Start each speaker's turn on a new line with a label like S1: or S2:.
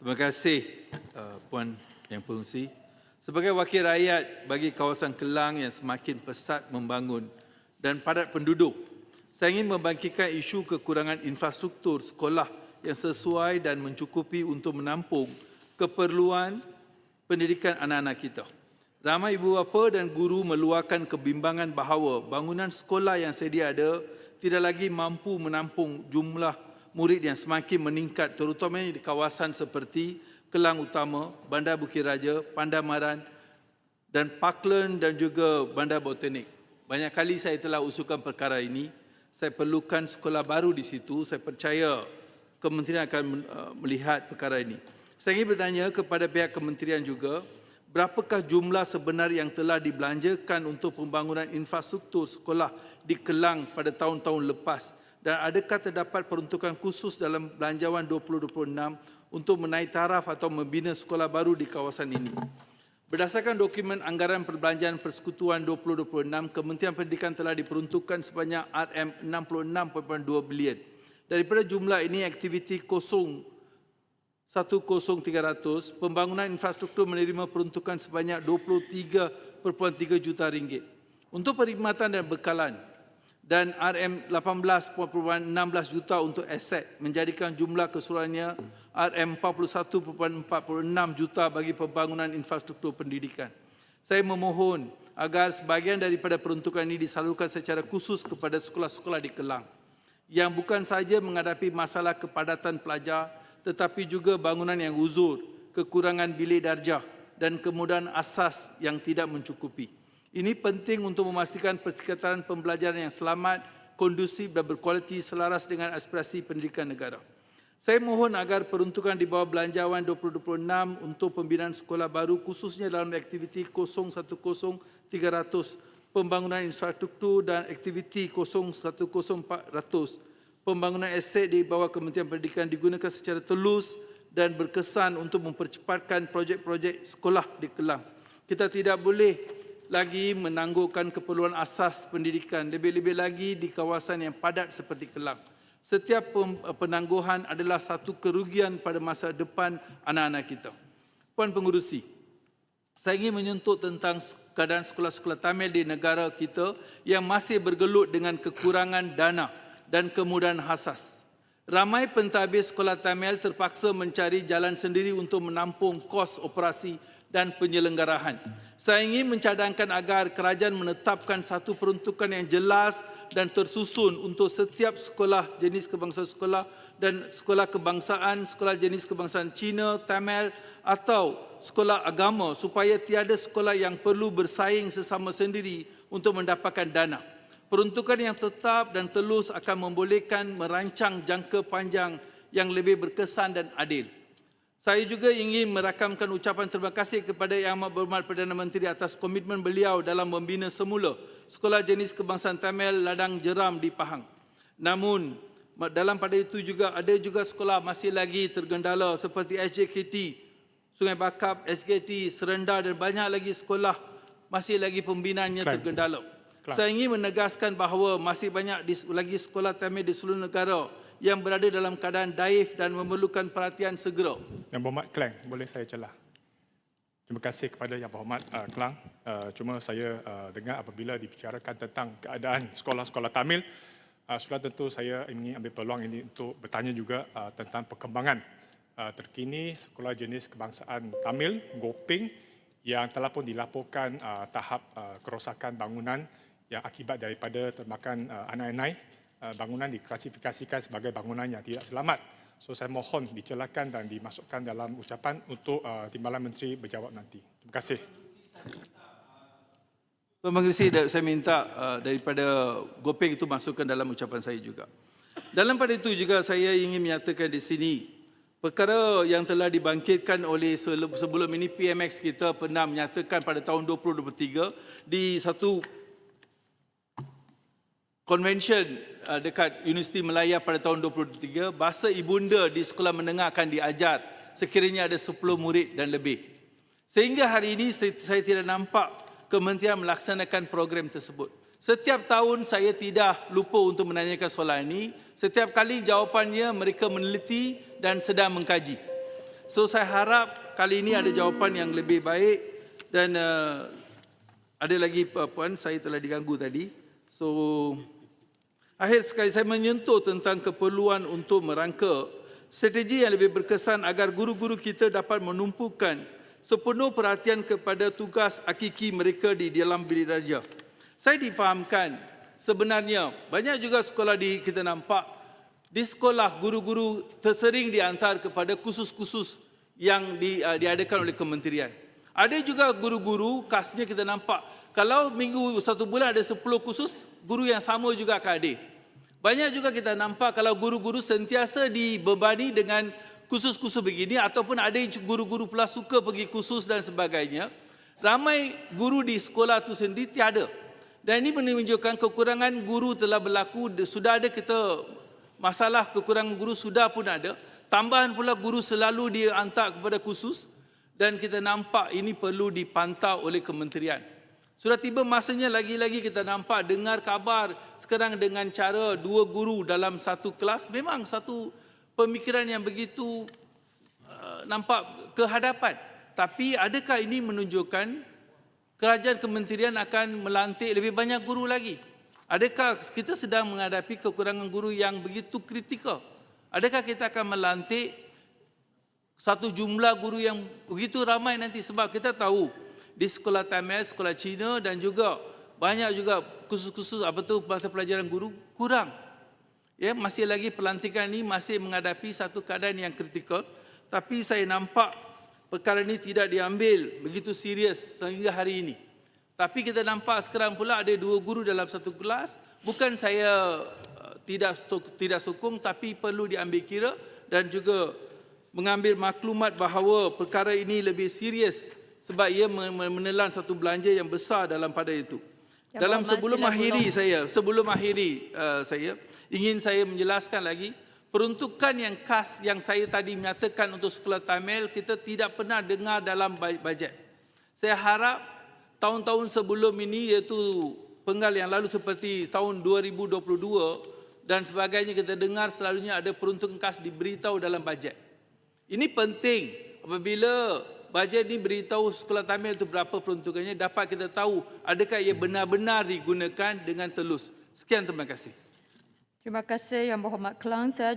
S1: Terima kasih uh, Puan Yang Pengurusi. Sebagai wakil rakyat bagi kawasan Kelang yang semakin pesat membangun dan padat penduduk, saya ingin membangkitkan isu kekurangan infrastruktur sekolah yang sesuai dan mencukupi untuk menampung keperluan pendidikan anak-anak kita. Ramai ibu bapa dan guru meluahkan kebimbangan bahawa bangunan sekolah yang sedia ada tidak lagi mampu menampung jumlah murid yang semakin meningkat terutamanya di kawasan seperti Kelang Utama, Bandar Bukit Raja, Pandamaran dan Parkland dan juga Bandar Botanik. Banyak kali saya telah usulkan perkara ini. Saya perlukan sekolah baru di situ. Saya percaya kementerian akan uh, melihat perkara ini. Saya ingin bertanya kepada pihak kementerian juga, berapakah jumlah sebenar yang telah dibelanjakan untuk pembangunan infrastruktur sekolah di Kelang pada tahun-tahun lepas dan adakah terdapat peruntukan khusus dalam belanjawan 2026 untuk menaik taraf atau membina sekolah baru di kawasan ini. Berdasarkan dokumen anggaran perbelanjaan persekutuan 2026, Kementerian Pendidikan telah diperuntukkan sebanyak RM66.2 bilion. Daripada jumlah ini, aktiviti kosong 10300, pembangunan infrastruktur menerima peruntukan sebanyak 23.3 juta ringgit. Untuk perkhidmatan dan bekalan, dan RM18.16 juta untuk aset menjadikan jumlah keseluruhannya RM41.46 juta bagi pembangunan infrastruktur pendidikan. Saya memohon agar sebahagian daripada peruntukan ini disalurkan secara khusus kepada sekolah-sekolah di Kelang yang bukan sahaja menghadapi masalah kepadatan pelajar tetapi juga bangunan yang uzur, kekurangan bilik darjah dan kemudahan asas yang tidak mencukupi. Ini penting untuk memastikan persekitaran pembelajaran yang selamat, kondusif dan berkualiti selaras dengan aspirasi pendidikan negara. Saya mohon agar peruntukan di bawah belanjawan 2026 untuk pembinaan sekolah baru khususnya dalam aktiviti 010300 pembangunan infrastruktur dan aktiviti 010400 pembangunan aset di bawah Kementerian Pendidikan digunakan secara telus dan berkesan untuk mempercepatkan projek-projek sekolah di Kelang. Kita tidak boleh lagi menangguhkan keperluan asas pendidikan, lebih-lebih lagi di kawasan yang padat seperti Kelang. Setiap penangguhan adalah satu kerugian pada masa depan anak-anak kita. Puan Pengurusi, saya ingin menyentuh tentang keadaan sekolah-sekolah Tamil di negara kita yang masih bergelut dengan kekurangan dana dan kemudahan hasas. Ramai pentadbir sekolah Tamil terpaksa mencari jalan sendiri untuk menampung kos operasi dan penyelenggaraan. Saya ingin mencadangkan agar kerajaan menetapkan satu peruntukan yang jelas dan tersusun untuk setiap sekolah jenis kebangsaan sekolah dan sekolah kebangsaan, sekolah jenis kebangsaan Cina, Tamil atau sekolah agama supaya tiada sekolah yang perlu bersaing sesama sendiri untuk mendapatkan dana. Peruntukan yang tetap dan telus akan membolehkan merancang jangka panjang yang lebih berkesan dan adil. Saya juga ingin merakamkan ucapan terima kasih kepada Yang Amat Berhormat Perdana Menteri atas komitmen beliau dalam membina semula sekolah jenis kebangsaan Tamil Ladang Jeram di Pahang. Namun dalam pada itu juga ada juga sekolah masih lagi tergendala seperti SJKT, Sungai Bakap, SKT, Serenda dan banyak lagi sekolah masih lagi pembinaannya
S2: Klaim.
S1: tergendala.
S2: Klaim.
S1: Saya ingin menegaskan bahawa masih banyak di, lagi sekolah Tamil di seluruh negara yang berada dalam keadaan daif dan memerlukan perhatian segera.
S2: Yang Berhormat Klang, boleh saya celah? Terima kasih kepada Yang Berhormat uh, Klang. Uh, cuma saya uh, dengar apabila dibicarakan tentang keadaan sekolah-sekolah Tamil, uh, sudah tentu saya ingin ambil peluang ini untuk bertanya juga uh, tentang perkembangan uh, terkini sekolah jenis kebangsaan Tamil, Goping, yang telah pun dilaporkan uh, tahap uh, kerosakan bangunan yang akibat daripada termakan uh, anai-anai bangunan diklasifikasikan sebagai bangunan yang tidak selamat. So saya mohon dicelakan dan dimasukkan dalam ucapan untuk uh, Timbalan Menteri berjawab nanti. Terima kasih.
S1: Tuan Pengerusi, saya minta uh, daripada Gopeng itu masukkan dalam ucapan saya juga. Dalam pada itu juga saya ingin menyatakan di sini, perkara yang telah dibangkitkan oleh sebelum ini PMX kita pernah menyatakan pada tahun 2023 di satu convention uh, dekat Universiti Melaya pada tahun 2023, bahasa ibunda di sekolah menengah akan diajar sekiranya ada 10 murid dan lebih. Sehingga hari ini saya tidak nampak kementerian melaksanakan program tersebut. Setiap tahun saya tidak lupa untuk menanyakan soalan ini. Setiap kali jawapannya mereka meneliti dan sedang mengkaji. So saya harap kali ini ada jawapan yang lebih baik dan uh, ada lagi puan saya telah diganggu tadi. So akhir sekali saya menyentuh tentang keperluan untuk merangka strategi yang lebih berkesan agar guru-guru kita dapat menumpukan sepenuh perhatian kepada tugas hakiki mereka di dalam bilik darjah. Saya difahamkan sebenarnya banyak juga sekolah di kita nampak di sekolah guru-guru tersering diantar kepada kursus-kursus yang di, uh, diadakan oleh kementerian. Ada juga guru-guru, khasnya kita nampak, kalau minggu satu bulan ada 10 kursus, guru yang sama juga akan hadir. Banyak juga kita nampak kalau guru-guru sentiasa dibebani dengan kursus-kursus begini ataupun ada guru-guru pula suka pergi kursus dan sebagainya. Ramai guru di sekolah itu sendiri tiada. Dan ini menunjukkan kekurangan guru telah berlaku, sudah ada kita masalah kekurangan guru sudah pun ada. Tambahan pula guru selalu diantar kepada kursus dan kita nampak ini perlu dipantau oleh kementerian. Sudah tiba masanya lagi-lagi kita nampak dengar kabar sekarang dengan cara dua guru dalam satu kelas memang satu pemikiran yang begitu uh, nampak kehadapan. Tapi adakah ini menunjukkan kerajaan kementerian akan melantik lebih banyak guru lagi? Adakah kita sedang menghadapi kekurangan guru yang begitu kritikal? Adakah kita akan melantik satu jumlah guru yang begitu ramai nanti sebab kita tahu di sekolah Tamil, sekolah Cina dan juga banyak juga khusus-khusus apa tu mata pelajaran guru kurang. Ya, masih lagi pelantikan ini masih menghadapi satu keadaan yang kritikal tapi saya nampak perkara ini tidak diambil begitu serius sehingga hari ini. Tapi kita nampak sekarang pula ada dua guru dalam satu kelas. Bukan saya uh, tidak tidak sokong tapi perlu diambil kira dan juga mengambil maklumat bahawa perkara ini lebih serius sebab ia menelan satu belanja yang besar dalam pada itu.
S3: Yang
S1: dalam sebelum akhiri saya, sebelum akhiri uh, saya ingin saya menjelaskan lagi peruntukan yang khas yang saya tadi menyatakan untuk sekolah Tamil kita tidak pernah dengar dalam bajet. Saya harap tahun-tahun sebelum ini iaitu penggal yang lalu seperti tahun 2022 dan sebagainya kita dengar selalunya ada peruntukan khas diberitahu dalam bajet. Ini penting apabila bajet ini beritahu sekolah Tamil itu berapa peruntukannya dapat kita tahu adakah ia benar-benar digunakan dengan telus. Sekian terima kasih.
S3: Terima kasih Yang Berhormat Kelang. Saya